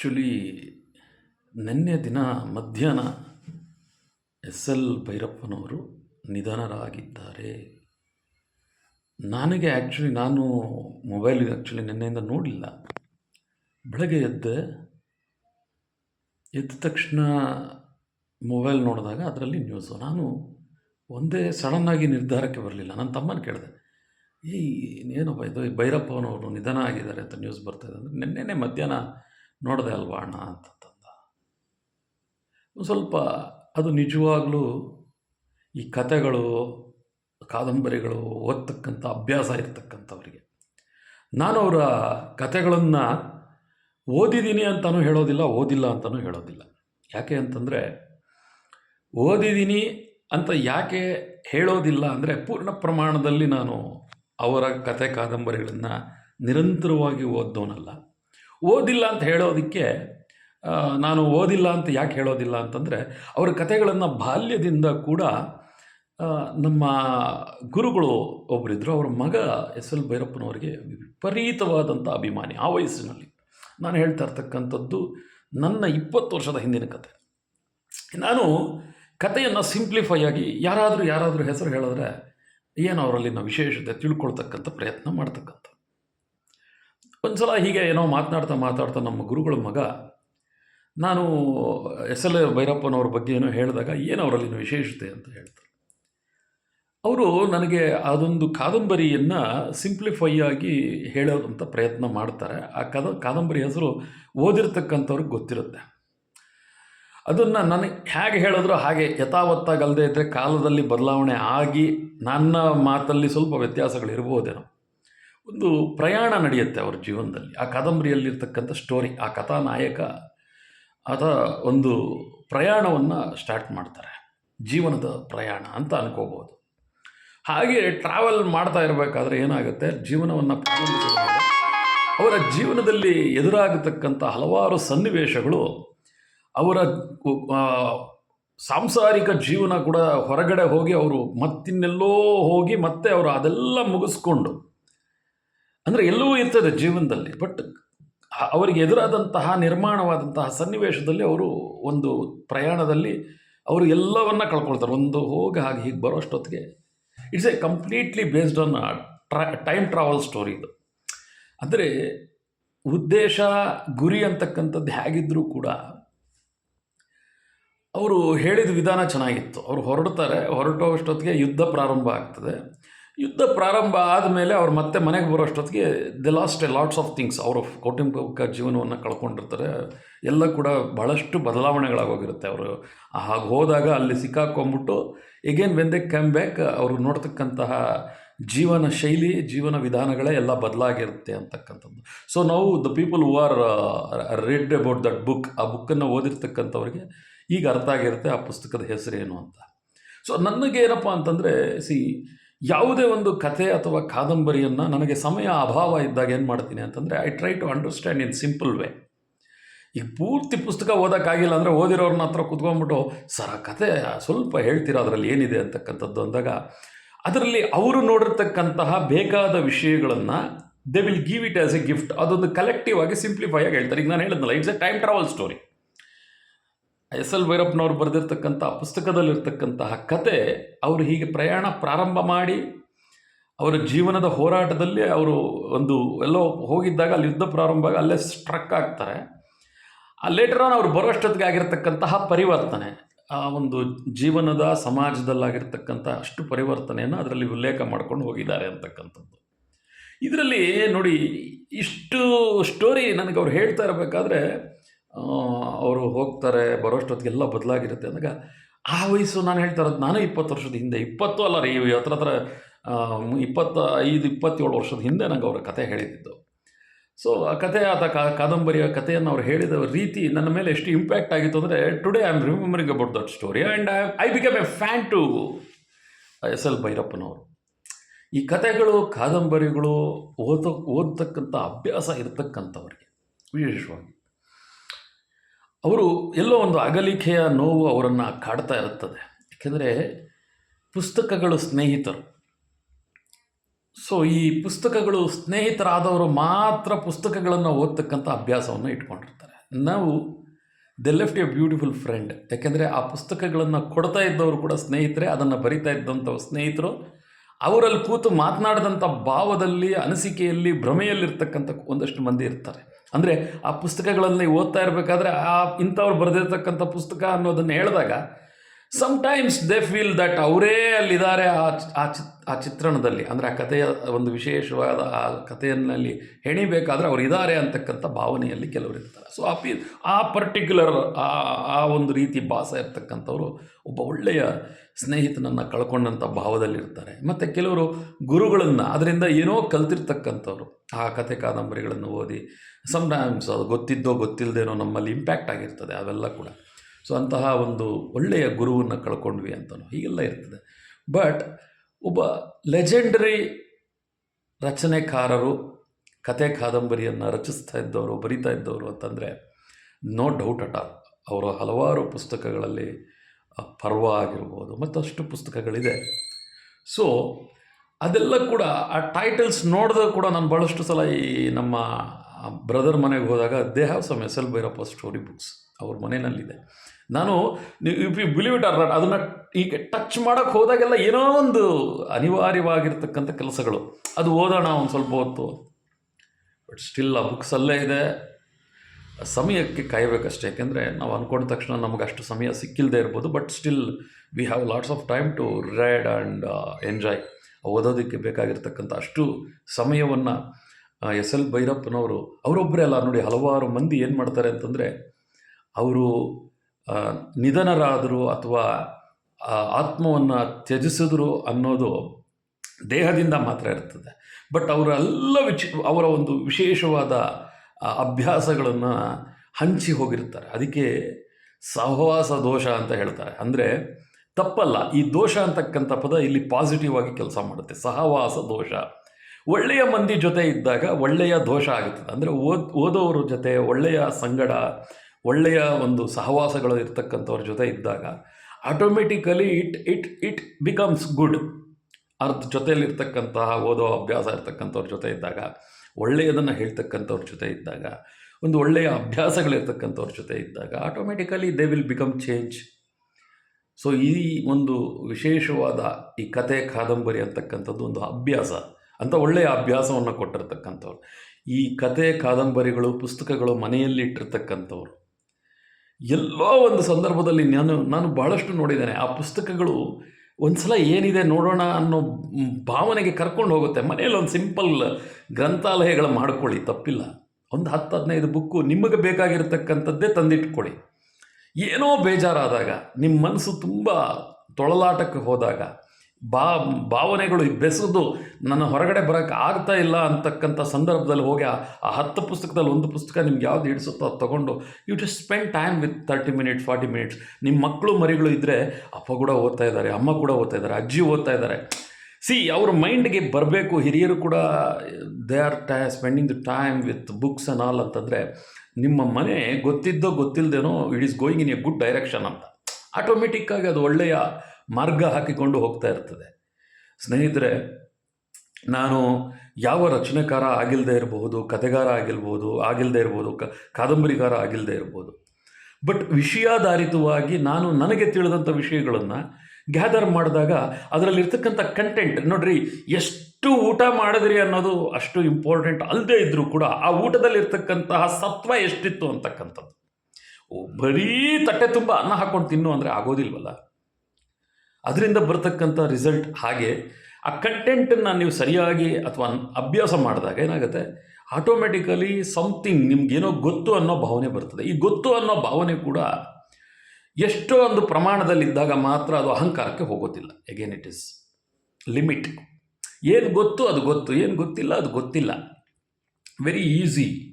Actually ನಿನ್ನೆ ದಿನ ಮಧ್ಯಾಹ್ನ ಎಸ್ ಎಲ್ ಭೈರಪ್ಪನವರು ನಿಧನರಾಗಿದ್ದಾರೆ. ನನಗೆ ಆ್ಯಕ್ಚುಲಿ ನಾನು ಮೊಬೈಲ್ ಆ್ಯಕ್ಚುಲಿ ನಿನ್ನೆಯಿಂದ ನೋಡಲಿಲ್ಲ ಬೆಳಗ್ಗೆ ಎದ್ದೆ, ಎದ್ದ ತಕ್ಷಣ ಮೊಬೈಲ್ ನೋಡಿದಾಗ ಅದರಲ್ಲಿ ನ್ಯೂಸು ನಾನು ಒಂದೇ ಸಡನ್ನಾಗಿ ನಿರ್ಧಾರಕ್ಕೆ ಬರಲಿಲ್ಲ. ನನ್ನ ತಮ್ಮನ ಕೇಳಿದೆ, ಏಯ್ ಇನ್ನೇನಪ್ಪ ಇದು ಭೈರಪ್ಪನವರು ನಿಧನ ಆಗಿದ್ದಾರೆ ಅಂತ ನ್ಯೂಸ್ ಬರ್ತಾಯಿದೆ ಅಂದರೆ ನಿನ್ನೆನೇ ಮಧ್ಯಾಹ್ನ ನೋಡಿದೆ ಅಲ್ವಾ ಅಣ್ಣ ಅಂತಂದ ಸ್ವಲ್ಪ ಅದು ನಿಜವಾಗ್ಲೂ ಈ ಕತೆಗಳು ಕಾದಂಬರಿಗಳು ಓದ್ತಕ್ಕಂಥ ಅಭ್ಯಾಸ ಇರ್ತಕ್ಕಂಥವ್ರಿಗೆ. ನಾನು ಅವರ ಕತೆಗಳನ್ನು ಓದಿದ್ದೀನಿ ಅಂತಲೂ ಹೇಳೋದಿಲ್ಲ, ಓದಿಲ್ಲ ಅಂತಲೂ ಹೇಳೋದಿಲ್ಲ. ಯಾಕೆ ಅಂತಂದರೆ, ಓದಿದ್ದೀನಿ ಅಂತ ಯಾಕೆ ಹೇಳೋದಿಲ್ಲ ಅಂದರೆ ಪೂರ್ಣ ಪ್ರಮಾಣದಲ್ಲಿ ನಾನು ಅವರ ಕತೆ ಕಾದಂಬರಿಗಳನ್ನು ನಿರಂತರವಾಗಿ ಓದ್ದವನಲ್ಲ. ಓದಿಲ್ಲ ಅಂತ ಹೇಳೋದಕ್ಕೆ ನಾನು ಓದಿಲ್ಲ ಅಂತ ಯಾಕೆ ಹೇಳೋದಿಲ್ಲ ಅಂತಂದರೆ, ಅವರ ಕಥೆಗಳನ್ನು ಬಾಲ್ಯದಿಂದ ಕೂಡ ನಮ್ಮ ಗುರುಗಳು ಒಬ್ಬರಿದ್ದರು ಅವರ ಮಗ ಎಸ್ ಎಲ್ ಭೈರಪ್ಪನವರಿಗೆ ವಿಪರೀತವಾದಂಥ ಅಭಿಮಾನಿ ಆ ವಯಸ್ಸಿನಲ್ಲಿ. ನಾನು ಹೇಳ್ತಾ ಇರ್ತಕ್ಕಂಥದ್ದು ನನ್ನ ಇಪ್ಪತ್ತು ವರ್ಷದ ಹಿಂದಿನ ಕತೆ. ನಾನು ಕಥೆಯನ್ನು ಸಿಂಪ್ಲಿಫೈ ಆಗಿ ಯಾರಾದರೂ ಯಾರಾದರೂ ಹೆಸರು ಹೇಳಿದ್ರೆ ಏನು ಅವರಲ್ಲಿನ ವಿಶೇಷತೆ ತಿಳ್ಕೊಳ್ತಕ್ಕಂಥ ಪ್ರಯತ್ನ ಮಾಡ್ತಕ್ಕಂಥ ಒಂದು ಸಲ ಹೀಗೆ ಏನೋ ಮಾತನಾಡ್ತಾ ಮಾತಾಡ್ತಾ ನಮ್ಮ ಗುರುಗಳ ಮಗ, ನಾನು ಎಸ್ ಎಲ್ ಭೈರಪ್ಪನವ್ರ ಬಗ್ಗೆ ಏನೋ ಹೇಳಿದಾಗ ಏನು ಅವರಲ್ಲಿನ ವಿಶೇಷತೆ ಅಂತ ಹೇಳ್ತಾರೆ. ಅವರು ನನಗೆ ಅದೊಂದು ಕಾದಂಬರಿಯನ್ನು ಸಿಂಪ್ಲಿಫೈ ಆಗಿ ಹೇಳೋದಂಥ ಪ್ರಯತ್ನ ಮಾಡ್ತಾರೆ. ಆ ಕದ, ಕಾದಂಬರಿ ಹೆಸರು ಓದಿರ್ತಕ್ಕಂಥವ್ರಿಗೆ ಗೊತ್ತಿರುತ್ತೆ. ಅದನ್ನು ನನಗೆ ಹೇಗೆ ಹೇಳಿದ್ರು ಹಾಗೆ ಯಥಾವತ್ತಾಗಲ್ಲದೆ ಇದ್ದರೆ ಕಾಲದಲ್ಲಿ ಬದಲಾವಣೆ ಆಗಿ ನನ್ನ ಮಾತಲ್ಲಿ ಸ್ವಲ್ಪ ವ್ಯತ್ಯಾಸಗಳು ಇರ್ಬೋದೇನೋ ಒಂದು ಪ್ರಯಾಣ ನಡೆಯುತ್ತೆ ಅವ್ರ ಜೀವನದಲ್ಲಿ. ಆ ಕಾದಂಬರಿಯಲ್ಲಿರ್ತಕ್ಕಂಥ ಸ್ಟೋರಿ ಆ ಕಥಾನಾಯಕ ಆತ ಒಂದು ಪ್ರಯಾಣವನ್ನು ಸ್ಟಾರ್ಟ್ ಮಾಡ್ತಾರೆ. ಜೀವನದ ಪ್ರಯಾಣ ಅಂತ ಅನ್ಕೋಬೋದು ಹಾಗೆ ಟ್ರಾವೆಲ್ ಮಾಡ್ತಾ ಇರಬೇಕಾದ್ರೆ ಏನಾಗುತ್ತೆ? ಜೀವನವನ್ನು ಅವರ ಜೀವನದಲ್ಲಿ ಎದುರಾಗತಕ್ಕಂಥ ಹಲವಾರು ಸನ್ನಿವೇಶಗಳು ಅವರ ಸಾಂಸಾರಿಕ ಜೀವನ ಕೂಡ ಹೊರಗಡೆ ಹೋಗಿ ಅವರು ಮತ್ತಿನ್ನೆಲ್ಲೋ ಹೋಗಿ ಮತ್ತೆ ಅವರು ಅದೆಲ್ಲ ಮುಗಿಸ್ಕೊಂಡು ಅಂದರೆ ಎಲ್ಲವೂ ಇರ್ತದೆ ಜೀವನದಲ್ಲಿ ಬಟ್ ಅವರಿಗೆ ಎದುರಾದಂತಹ, ನಿರ್ಮಾಣವಾದಂತಹ ಸನ್ನಿವೇಶದಲ್ಲಿ ಅವರು ಒಂದು ಪ್ರಯಾಣದಲ್ಲಿ ಅವರು ಎಲ್ಲವನ್ನ ಕಳ್ಕೊಳ್ತಾರೆ. ಒಂದು ಹೋಗಿ ಹಾಗೆ ಹೀಗೆ ಬರೋಷ್ಟೊತ್ತಿಗೆ it's a completely based on time travel story ಇದು. ಅಂದರೆ ಉದ್ದೇಶ, ಗುರಿ ಅಂತಕ್ಕಂಥದ್ದು ಹೇಗಿದ್ದರೂ ಕೂಡ ಅವರು ಹೇಳಿದ ವಿಧಾನ ಚೆನ್ನಾಗಿತ್ತು. ಅವರು ಹೊರಡ್ತಾರೆ ಹೊರಟೋಷ್ಟೊತ್ತಿಗೆ ಯುದ್ಧ ಪ್ರಾರಂಭ ಆಗ್ತದೆ. ಯುದ್ಧ ಪ್ರಾರಂಭ ಆದಮೇಲೆ ಅವ್ರು ಮತ್ತೆ ಮನೆಗೆ ಬರೋಷ್ಟೊತ್ತಿಗೆ the last a lots of things. ಅವರು ಕೌಟುಂಬಿಕ ಜೀವನವನ್ನು ಕಳ್ಕೊಂಡಿರ್ತಾರೆ. ಎಲ್ಲ ಕೂಡ ಭಾಳಷ್ಟು ಬದಲಾವಣೆಗಳಾಗೋಗಿರುತ್ತೆ ಅವರು. ಹಾಗೆ ಹೋದಾಗ ಅಲ್ಲಿ ಸಿಕ್ಕಾಕೊಂಬಿಟ್ಟು again when they come back ಅವರು ನೋಡ್ತಕ್ಕಂತಹ ಜೀವನ ಶೈಲಿ, ಜೀವನ ವಿಧಾನಗಳೇ ಎಲ್ಲ ಬದಲಾಗಿರುತ್ತೆ ಅಂತಕ್ಕಂಥದ್ದು. ಸೊ ನಾವು the people who are read about that book ಆ ಬುಕ್ಕನ್ನು ಓದಿರ್ತಕ್ಕಂಥವ್ರಿಗೆ ಈಗ ಅರ್ಥ ಆಗಿರುತ್ತೆ ಆ ಪುಸ್ತಕದ ಹೆಸರೇನು ಅಂತ. ಸೊ ನನಗೇನಪ್ಪ ಅಂತಂದರೆ ಸಿ ಯಾವುದೇ ಒಂದು ಕಥೆ ಅಥವಾ ಕಾದಂಬರಿಯನ್ನು ನನಗೆ ಸಮಯ ಅಭಾವ ಇದ್ದಾಗ ಏನು ಮಾಡ್ತೀನಿ ಅಂತಂದರೆ I try to understand in simple way ಈಗ ಪೂರ್ತಿ ಪುಸ್ತಕ ಓದೋಕ್ಕಾಗಿಲ್ಲ ಅಂದರೆ ಓದಿರೋರನ್ನ ಹತ್ರ ಕುತ್ಕೊಂಡ್ಬಿಟ್ಟು, ಸರ ಕತೆ ಸ್ವಲ್ಪ ಹೇಳ್ತೀರಾ? ಅದರಲ್ಲಿ ಏನಿದೆ? ಅಂತಕ್ಕಂಥದ್ದು ಅಂದಾಗ, ಅದರಲ್ಲಿ ಅವರು ನೋಡಿರ್ತಕ್ಕಂತಹ ಬೇಕಾದ ವಿಷಯಗಳನ್ನು they will give it as a gift ಅದೊಂದು ಕಲೆಕ್ಟಿವ್ ಆಗಿ ಸಿಂಪ್ಲಿಫೈ ಆಗಿ ಹೇಳ್ತಾರೆ. ಈಗ ನಾನು ಹೇಳಿದ್ನಲ್ಲ it's a time travel story S L ಭೈರಪ್ಪನವ್ರು ಬರೆದಿರ್ತಕ್ಕಂಥ, ಪುಸ್ತಕದಲ್ಲಿರ್ತಕ್ಕಂತಹ ಕತೆ ಅವರು ಹೀಗೆ ಪ್ರಯಾಣ ಪ್ರಾರಂಭ ಮಾಡಿ, ಅವರ ಜೀವನದ ಹೋರಾಟದಲ್ಲಿ ಅವರು ಒಂದು ಎಲ್ಲೋ ಹೋಗಿದ್ದಾಗ, ಅಲ್ಲಿ ಯುದ್ಧ ಪ್ರಾರಂಭ ಆಗಿ ಅಲ್ಲೇ ಸ್ಟ್ರಕ್ ಆಗ್ತಾರೆ. ಆ ಲೇಟರ್ ಆನ್ ಅವ್ರು ಬರೋಷ್ಟೊತ್ತಿಗೆ ಆಗಿರ್ತಕ್ಕಂತಹ ಪರಿವರ್ತನೆ, ಆ ಒಂದು ಜೀವನದ, ಸಮಾಜದಲ್ಲಾಗಿರ್ತಕ್ಕಂಥ ಅಷ್ಟು ಪರಿವರ್ತನೆಯನ್ನು ಅದರಲ್ಲಿ ಉಲ್ಲೇಖ ಮಾಡ್ಕೊಂಡು ಹೋಗಿದ್ದಾರೆ ಅಂತಕ್ಕಂಥದ್ದು. ಇದರಲ್ಲಿ ನೋಡಿ, ಇಷ್ಟು ಸ್ಟೋರಿ ನನಗೆ ಅವ್ರು ಹೇಳ್ತಾ ಇರಬೇಕಾದ್ರೆ ಅವರು ಹೋಗ್ತಾರೆ ಬರೋಷ್ಟೊತ್ತಿಗೆಲ್ಲ ಬದಲಾಗಿರುತ್ತೆ ಅಂದಾಗ, ಆ ವಯಸ್ಸು ನಾನು ಹೇಳ್ತಾ ಇರೋದು ನಾನು ಇಪ್ಪತ್ತು ವರ್ಷದ ಹಿಂದೆ, ಇಪ್ಪತ್ತು ಅಲ್ಲ ರೀ ಹತ್ರ ಹತ್ರ ಇಪ್ಪತ್ತ ಐದು, ಇಪ್ಪತ್ತೇಳು ವರ್ಷದ ಹಿಂದೆ ನಂಗೆ ಅವರ ಕತೆ ಹೇಳಿದ್ದು. ಸೊ ಆ ಕತೆ ಆತ ಕಾದಂಬರಿಯ ಕಥೆಯನ್ನು ಅವ್ರು ಹೇಳಿದ ರೀತಿ ನನ್ನ ಮೇಲೆ ಎಷ್ಟು ಇಂಪ್ಯಾಕ್ಟ್ ಆಗಿತ್ತು ಅಂದರೆ today I am remembering about that story and I I become a fan to S L ಭೈರಪ್ಪನವರು. ಈ ಕತೆಗಳು, ಕಾದಂಬರಿಗಳು ಓದೋ, ಓದ್ತಕ್ಕಂಥ ಅಭ್ಯಾಸ ಇರತಕ್ಕಂಥವ್ರಿಗೆ, ವಿಶೇಷವಾಗಿ. ಅವರು ಎಲ್ಲೋ ಒಂದು ಅಗಲಿಕೆಯ ನೋವು ಅವರನ್ನು ಕಾಡ್ತಾ ಇರುತ್ತದೆ. ಯಾಕೆಂದರೆ ಪುಸ್ತಕಗಳು ಸ್ನೇಹಿತರು. ಸೊ ಈ ಪುಸ್ತಕಗಳು ಸ್ನೇಹಿತರಾದವರು ಮಾತ್ರ ಪುಸ್ತಕಗಳನ್ನು ಓದ್ತಕ್ಕಂಥ ಅಭ್ಯಾಸವನ್ನು ಇಟ್ಕೊಂಡಿರ್ತಾರೆ. ನಾವು they left a beautiful friend ಯಾಕೆಂದರೆ ಆ ಪುಸ್ತಕಗಳನ್ನು ಕೊಡ್ತಾ ಇದ್ದವರು ಕೂಡ ಸ್ನೇಹಿತರೆ, ಅದನ್ನು ಬರಿತಾ ಇದ್ದಂಥ ಸ್ನೇಹಿತರು. ಅವರಲ್ಲಿ ಕೂತು ಮಾತನಾಡಿದಂಥ ಭಾವದಲ್ಲಿ, ಅನಿಸಿಕೆಯಲ್ಲಿ, ಭ್ರಮೆಯಲ್ಲಿರ್ತಕ್ಕಂಥ ಒಂದಷ್ಟು ಮಂದಿ ಇರ್ತಾರೆ. ಅಂದರೆ ಆ ಪುಸ್ತಕಗಳಲ್ಲಿ ಓದ್ತಾ ಇರಬೇಕಾದ್ರೆ ಆ ಇಂಥವ್ರು ಬರೆದಿರ್ತಕ್ಕಂಥ ಪುಸ್ತಕ ಅನ್ನೋದನ್ನು ಹೇಳಿದಾಗ ಸಮ್ಟೈಮ್ಸ್ ದೇ ಫೀಲ್ ದಟ್ ಅವರೇ ಅಲ್ಲಿದ್ದಾರೆ, ಆ ಆ ಆ ಚಿತ್ರಣದಲ್ಲಿ, ಅಂದರೆ ಆ ಕಥೆಯ ಒಂದು ವಿಶೇಷವಾದ ಆ ಕಥೆಯಲ್ಲಿ ಹೆಣಿಬೇಕಾದ್ರೆ ಅವ್ರು ಇದ್ದಾರೆ ಅಂತಕ್ಕಂಥ ಭಾವನೆಯಲ್ಲಿ ಕೆಲವರು ಇರ್ತಾರೆ. ಸೊ ಆ ಪಿ, ಆ ಪರ್ಟಿಕ್ಯುಲರ್ ಆ ಆ ಒಂದು ರೀತಿ ಭಾಸ ಇರ್ತಕ್ಕಂಥವ್ರು ಒಬ್ಬ ಒಳ್ಳೆಯ ಸ್ನೇಹಿತನನ್ನು ಕಳ್ಕೊಂಡಂಥ ಭಾವದಲ್ಲಿರ್ತಾರೆ. ಮತ್ತು ಕೆಲವರು ಗುರುಗಳನ್ನು, ಅದರಿಂದ ಏನೋ ಕಲ್ತಿರ್ತಕ್ಕಂಥವ್ರು, ಆ ಕಥೆ ಕಾದಂಬರಿಗಳನ್ನು ಓದಿ ಸಮ್ಟೈಮ್ಸ್ ಅದು ಗೊತ್ತಿದ್ದೋ ಗೊತ್ತಿಲ್ಲದೇನೋ ನಮ್ಮಲ್ಲಿ ಇಂಪ್ಯಾಕ್ಟ್ ಆಗಿರ್ತದೆ, ಅವೆಲ್ಲ ಕೂಡ. ಸೊ ಅಂತಹ ಒಂದು ಒಳ್ಳೆಯ ಗುರುವನ್ನು ಕಳ್ಕೊಂಡ್ವಿ ಅಂತಲೂ ಹೀಗೆಲ್ಲ ಇರ್ತದೆ. ಬಟ್ ಒಬ್ಬ ಲೆಜೆಂಡರಿ ರಚನೆಕಾರರು ಕತೆ ಕಾದಂಬರಿಯನ್ನು ರಚಿಸ್ತಾ ಇದ್ದವರು, ಬರಿತಾ ಇದ್ದವರು ಅಂತಂದರೆ ನೋ ಡೌಟ್ ಅಟ್. ಆಲ್ ಅವರ ಹಲವಾರು ಪುಸ್ತಕಗಳಲ್ಲಿ ಪರ್ವ ಆಗಿರ್ಬೋದು ಮತ್ತಷ್ಟು ಪುಸ್ತಕಗಳಿದೆ. ಸೊ ಅದೆಲ್ಲ ಕೂಡ ಆ ಟೈಟಲ್ಸ್ ನೋಡಿದಾಗ ಕೂಡ ನಾನು ಭಾಳಷ್ಟು ಸಲ ಈ ನಮ್ಮ ಬ್ರದರ್ ಮನೆಗೆ ಹೋದಾಗ they have some S L Bhyrappa story books ಅವ್ರ ಮನೆಯಲ್ಲಿದೆ ನಾನು you believe it or not ಅದನ್ನು ಈಗ ಟಚ್ ಮಾಡೋಕ್ಕೆ ಹೋದಾಗೆಲ್ಲ ಏನೋ ಒಂದು ಅನಿವಾರ್ಯವಾಗಿರ್ತಕ್ಕಂಥ ಕೆಲಸಗಳು. ಅದು ಓದೋಣ ಒಂದು ಸ್ವಲ್ಪ ಹೊತ್ತು. ಬಟ್ ಸ್ಟಿಲ್ ಆ ಬುಕ್ಸ್ ಅಲ್ಲೇ ಇದೆ. ಸಮಯಕ್ಕೆ ಕಾಯಬೇಕಷ್ಟೇ. ಯಾಕೆಂದರೆ ನಾವು ಅಂದ್ಕೊಂಡ ತಕ್ಷಣ ನಮಗೆ ಅಷ್ಟು ಸಮಯ ಸಿಕ್ಕಿಲ್ಲದೆ ಇರ್ಬೋದು. But still we have lots of time to read and enjoy ಓದೋದಕ್ಕೆ ಬೇಕಾಗಿರ್ತಕ್ಕಂಥ ಅಷ್ಟು ಸಮಯವನ್ನು ಎಸ್ ಎಲ್ ಭೈರಪ್ಪನವರು ಅವರೊಬ್ಬರೇ ಅಲ್ಲ ನೋಡಿ, ಹಲವಾರು ಮಂದಿ ಏನು ಮಾಡ್ತಾರೆ ಅಂತಂದರೆ, ಅವರು ನಿಧನರಾದರು ಅಥವಾ ಆತ್ಮವನ್ನು ತ್ಯಜಿಸಿದ್ರು ಅನ್ನೋದು ದೇಹದಿಂದ ಮಾತ್ರ ಇರ್ತದೆ. ಬಟ್ ಅವರೆಲ್ಲ ವಿಚ, ಅವರ ಒಂದು ವಿಶೇಷವಾದ ಅಭ್ಯಾಸಗಳನ್ನು ಹಂಚಿ ಹೋಗಿರ್ತಾರೆ. ಅದಕ್ಕೆ ಸಹವಾಸ ದೋಷ ಅಂತ ಹೇಳ್ತಾರೆ. ಅಂದರೆ ತಪ್ಪಲ್ಲ. ಈ ದೋಷ ಅಂತಕ್ಕಂಥ ಪದ ಇಲ್ಲಿ ಪಾಸಿಟಿವ್ ಆಗಿ ಕೆಲಸ ಮಾಡುತ್ತೆ. ಸಹವಾಸ ದೋಷ. ಒಳ್ಳೆಯ ಮಂದಿ ಜೊತೆ ಇದ್ದಾಗ ಒಳ್ಳೆಯ ದೋಷ ಆಗುತ್ತದೆ. ಅಂದರೆ ಓದ್, ಓದೋವ್ರ ಜೊತೆ ಒಳ್ಳೆಯ ಸಂಗಡ ಒಳ್ಳೆಯ ಒಂದು ಸಹವಾಸಗಳು ಇರ್ತಕ್ಕಂಥವ್ರ ಜೊತೆ ಇದ್ದಾಗ automatically it it it becomes good ಅರ್ಧ ಜೊತೆಯಲ್ಲಿರ್ತಕ್ಕಂತಹ ಓದೋ ಅಭ್ಯಾಸ ಇರ್ತಕ್ಕಂಥವ್ರ ಜೊತೆ ಇದ್ದಾಗ, ಒಳ್ಳೆಯದನ್ನು ಹೇಳ್ತಕ್ಕಂಥವ್ರ ಜೊತೆ ಇದ್ದಾಗ, ಒಂದು ಒಳ್ಳೆಯ ಅಭ್ಯಾಸಗಳಿರ್ತಕ್ಕಂಥವ್ರ ಜೊತೆ ಇದ್ದಾಗ automatically they will become change so ಈ ಒಂದು ವಿಶೇಷವಾದ ಈ ಕತೆ ಕಾದಂಬರಿ ಅಂತಕ್ಕಂಥದ್ದು ಒಂದು ಅಭ್ಯಾಸ. ಅಂತ ಒಳ್ಳೆಯ ಅಭ್ಯಾಸವನ್ನು ಕೊಟ್ಟಿರ್ತಕ್ಕಂಥವ್ರು. ಈ ಕತೆ ಕಾದಂಬರಿಗಳು, ಪುಸ್ತಕಗಳು ಮನೆಯಲ್ಲಿ ಇಟ್ಟಿರ್ತಕ್ಕಂಥವ್ರು ಎಲ್ಲೋ ಒಂದು ಸಂದರ್ಭದಲ್ಲಿ ನಾನು ನಾನು ಬಹಳಷ್ಟು ನೋಡಿದ್ದೇನೆ. ಆ ಪುಸ್ತಕಗಳು ಒಂದು ಸಲ ಏನಿದೆ ನೋಡೋಣ ಅನ್ನೋ ಭಾವನೆಗೆ ಕರ್ಕೊಂಡು ಹೋಗುತ್ತೆ. ಮನೆಯಲ್ಲಿ ಒಂದು ಸಿಂಪಲ್ ಗ್ರಂಥಾಲಯಗಳು ಮಾಡ್ಕೊಳ್ಳಿ, ತಪ್ಪಿಲ್ಲ. ಒಂದು ಹತ್ತು, ಹದಿನೈದು ಬುಕ್ಕು ನಿಮಗೆ ಬೇಕಾಗಿರ್ತಕ್ಕಂಥದ್ದೇ ತಂದಿಟ್ಕೊಳ್ಳಿ. ಏನೋ ಬೇಜಾರಾದಾಗ, ನಿಮ್ಮ ಮನಸ್ಸು ತುಂಬ ತೊಳಲಾಟಕ್ಕೆ ಹೋದಾಗ ಬಾ, ಭಾವನೆಗಳು ಬೆಸೆದು ನನ್ನ ಹೊರಗಡೆ ಬರೋಕ್ಕೆ ಆಗ್ತಾ ಇಲ್ಲ ಅಂತಕ್ಕಂಥ ಸಂದರ್ಭದಲ್ಲಿ ಹೋಗಿ ಆ ಹತ್ತು ಪುಸ್ತಕದಲ್ಲಿ ಒಂದು ಪುಸ್ತಕ ನಿಮ್ಗೆ ಯಾವ್ದು ಹಿಡಿಸುತ್ತೋ ಅದು ತೊಗೊಂಡು you to spend time with thirty minutes forty minutes ನಿಮ್ಮ ಮಕ್ಕಳು ಮರಿಗಳು ಇದ್ದರೆ ಅಪ್ಪ ಕೂಡ ಓದ್ತಾ ಇದ್ದಾರೆ ಅಮ್ಮ ಕೂಡ ಓದ್ತಾ ಇದ್ದಾರೆ ಅಜ್ಜಿ ಓದ್ತಾ ಇದ್ದಾರೆ ಸಿ ಅವ್ರ ಮೈಂಡ್ಗೆ ಬರಬೇಕು, ಹಿರಿಯರು ಕೂಡ they are tie spending the time with books and all ಅಂತಂದರೆ ನಿಮ್ಮ ಮನೆ ಗೊತ್ತಿದ್ದೋ ಗೊತ್ತಿಲ್ಲದೇನೋ it is going in a good direction ಅಂತ. ಆಟೋಮೆಟಿಕ್ಕಾಗಿ ಅದು ಒಳ್ಳೆಯ ಮಾರ್ಗ ಹಾಕಿಕೊಂಡು ಹೋಗ್ತಾ ಇರ್ತದೆ. ಸ್ನೇಹಿತರೆ, ನಾನು ಯಾವ ರಚನೆಕಾರ ಆಗಿಲ್ಲದೆ ಇರಬಹುದು ಕತೆಗಾರ ಆಗಿರ್ಬೋದು ಆಗಿಲ್ಲದೆ ಇರ್ಬೋದು, ಕ ಕಾದಂಬರಿಕಾರ ಆಗಿಲ್ಲದೆ ಇರ್ಬೋದು. ಬಟ್ ವಿಷಯಾಧಾರಿತವಾಗಿ ನಾನು ನನಗೆ ತಿಳಿದಂಥ ವಿಷಯಗಳನ್ನು ಗ್ಯಾದರ್ ಮಾಡಿದಾಗ ಅದರಲ್ಲಿರ್ತಕ್ಕಂಥ ಕಂಟೆಂಟ್ ನೋಡ್ರಿ, ಎಷ್ಟು ಊಟ ಮಾಡಿದ್ರಿ ಅನ್ನೋದು ಅಷ್ಟು ಇಂಪಾರ್ಟೆಂಟ್ ಅಲ್ಲದೆ ಇದ್ದರೂ ಕೂಡ ಆ ಊಟದಲ್ಲಿರ್ತಕ್ಕಂತಹ ಸತ್ವ ಎಷ್ಟಿತ್ತು ಅಂತಕ್ಕಂಥದ್ದು. ಬರೀ ತಟ್ಟೆ ತುಂಬ ಅನ್ನ ಹಾಕ್ಕೊಂಡು ತಿನ್ನು ಅಂದರೆ ಆಗೋದಿಲ್ವಲ್ಲ? ಅದರಿಂದ ಬರ್ತಕ್ಕಂಥ ರಿಸಲ್ಟ್ ಹಾಗೆ ಆ ಕಂಟೆಂಟನ್ನು ನೀವು ಸರಿಯಾಗಿ ಅಥವಾ ಅಭ್ಯಾಸ ಮಾಡಿದಾಗ ಏನಾಗುತ್ತೆ? ಆಟೋಮೆಟಿಕಲಿ ಸಮ್ಥಿಂಗ್ ನಿಮಗೇನೋ ಗೊತ್ತು ಅನ್ನೋ ಭಾವನೆ ಬರ್ತದೆ. ಈ ಗೊತ್ತು ಅನ್ನೋ ಭಾವನೆ ಕೂಡ ಎಷ್ಟೋ ಒಂದು ಪ್ರಮಾಣದಲ್ಲಿದ್ದಾಗ ಮಾತ್ರ ಅದು ಅಹಂಕಾರಕ್ಕೆ ಹೋಗೋದಿಲ್ಲ. ಎಗೇನ್ ಇಟ್ ಇಸ್ ಲಿಮಿಟ್ ಏನು ಗೊತ್ತು ಅದು ಗೊತ್ತು, ಏನು ಗೊತ್ತಿಲ್ಲ ಅದು ಗೊತ್ತಿಲ್ಲ. ವೆರಿ ಈಸಿ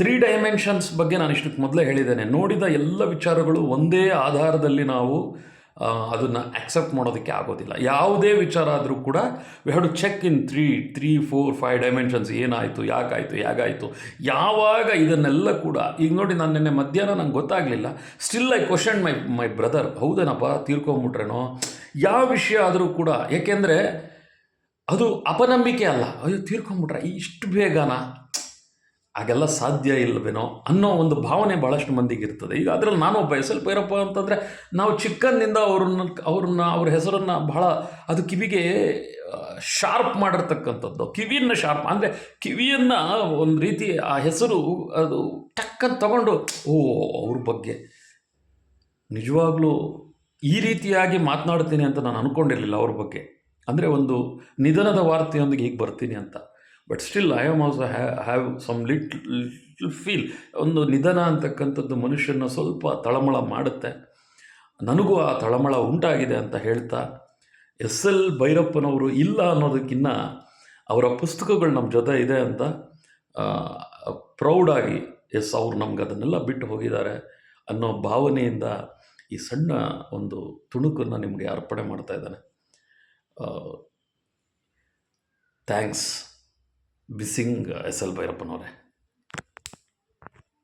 ತ್ರೀ ಡೈಮೆನ್ಷನ್ಸ್ ಬಗ್ಗೆ ನಾನು ಇಷ್ಟಕ್ಕೆ ಮೊದಲೇ ಹೇಳಿದ್ದೇನೆ. ನೋಡಿದ ಎಲ್ಲ ವಿಚಾರಗಳು ಒಂದೇ ಆಧಾರದಲ್ಲಿ ನಾವು ಅದನ್ನು ಆಕ್ಸೆಪ್ಟ್ ಮಾಡೋದಕ್ಕೆ ಆಗೋದಿಲ್ಲ. ಯಾವುದೇ ವಿಚಾರ ಆದರೂ ಕೂಡ we have to check in three three four five dimensions ಏನಾಯಿತು, ಯಾಕಾಯಿತು, ಹೇಗಾಯಿತು. ಯಾವಾಗ ಇದನ್ನೆಲ್ಲ ಕೂಡ, ಈಗ ನೋಡಿ ನಾನು ನಿನ್ನೆ ಮಧ್ಯಾಹ್ನ ನಂಗೆ ಗೊತ್ತಾಗಲಿಲ್ಲ. Still I question my my brother ಹೌದೇನಪ್ಪ, ತೀರ್ಕೊಂಬಿಟ್ರೇನೋ? ಯಾವ ವಿಷಯ ಆದರೂ ಕೂಡ, ಏಕೆಂದರೆ ಅದು ಅಪನಂಬಿಕೆ ಅಲ್ಲ. ಅಯ್ಯೋ, ತೀರ್ಕೊಂಬಿಟ್ರೆ? ಇಷ್ಟು ಬೇಗನಾ? ಹಾಗೆಲ್ಲ ಸಾಧ್ಯ ಇಲ್ಲವೇನೋ ಅನ್ನೋ ಒಂದು ಭಾವನೆ ಭಾಳಷ್ಟು ಮಂದಿಗೆ ಇರ್ತದೆ. ಈಗ ಅದರಲ್ಲಿ ನಾನು ಒಬ್ಬ ಎಸ್ ಎಲ್ ಭೈರಪ್ಪ ಅಂತಂದರೆ ನಾವು ಚಿಕ್ಕಂದಿನಿಂದ ಅವ್ರನ್ನ ಅವ್ರನ್ನ, ಅವ್ರ ಹೆಸರನ್ನು ಬಹಳ ಅದು ಕಿವಿಗೆ ಶಾರ್ಪ್ ಮಾಡಿರ್ತಕ್ಕಂಥದ್ದು. ಕಿವಿಯನ್ನು ಶಾರ್ಪ್ ಅಂದರೆ ಕಿವಿಯನ್ನು ಒಂದು ರೀತಿ ಆ ಹೆಸರು ಅದು ಟಕ್ಕನ್ ತಗೊಂಡು, ಓ, ಅವ್ರ ಬಗ್ಗೆ ನಿಜವಾಗ್ಲೂ ಈ ರೀತಿಯಾಗಿ ಮಾತನಾಡ್ತೀನಿ ಅಂತ ನಾನು ಅಂದ್ಕೊಂಡಿರಲಿಲ್ಲ ಅವ್ರ ಬಗ್ಗೆ. ಅಂದರೆ ಒಂದು ನಿಧನದ ವಾರ್ತೆಯೊಂದಿಗೆ ಹೀಗೆ ಬರ್ತೀನಿ ಅಂತ. But still I am also have some lit little feel ಒಂದು ನಿಧನ ಅಂತಕ್ಕಂಥದ್ದು ಮನುಷ್ಯನ ಸ್ವಲ್ಪ ತಳಮಳ ಮಾಡುತ್ತೆ. ನನಗೂ ಆ ತಳಮಳ ಉಂಟಾಗಿದೆ ಅಂತ ಹೇಳ್ತಾ, ಎಸ್ ಎಲ್ ಭೈರಪ್ಪನವರು ಇಲ್ಲ ಅನ್ನೋದಕ್ಕಿಂತ ಅವರ ಪುಸ್ತಕಗಳು ನಮ್ಮ ಜೊತೆ ಇದೆ ಅಂತ ಪ್ರೌಡಾಗಿ ಎಸ್ ಅವ್ರು ನಮ್ಗೆ ಅದನ್ನೆಲ್ಲ ಬಿಟ್ಟು ಹೋಗಿದ್ದಾರೆ ಅನ್ನೋ ಭಾವನೆಯಿಂದ ಈ ಸಣ್ಣ ಒಂದು ತುಣುಕನ್ನು ನಿಮಗೆ ಅರ್ಪಣೆ ಮಾಡ್ತಾ ಇದ್ದಾನೆ. Thanks ಬಿಸಿಂಗ್ S L ಭೈರಪ್ಪನವರೇ